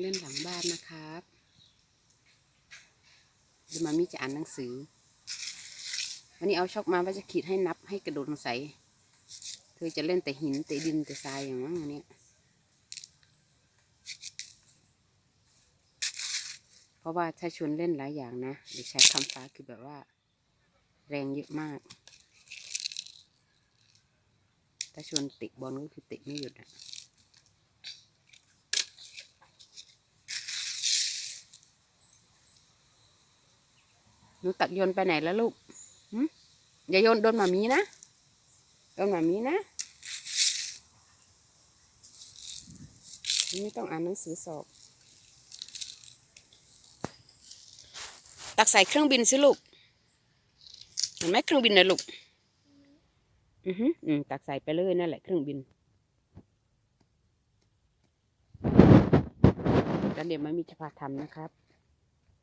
เล่นหลังบ้านนะครับเดี๋ยวมามีจะอ่านหนังสือ วันนี้เอาช็อกมาว่าจะขีดให้นับให้กระโดดลงใส่เธอจะเล่นแต่หินแต่ดินแต่ทรายอย่างนั้นอันเนี้ยเพราะว่าถ้าชวนเล่นหลายอย่างนะเดี๋ยวใช้คำฟ้าคือแบบว่า แรงเยอะมาก ถ้าชวนตะบอลก็คือตะไม่หยุดอะ หนูตักโยนไปไหนแล้วลูกอย่าโยนโดนหมามีนะ โดนหมามีนะ ไม่ต้องอ่านหนังสือสอบ ตักใส่เครื่องบินสิลูก เห็นไหมเครื่องบินนะลูก อือฮึอืมตักใส่ไปเลยนั่นแหละเครื่องบินแล้วเดี๋ยวมันมีจะพาทำนะครับ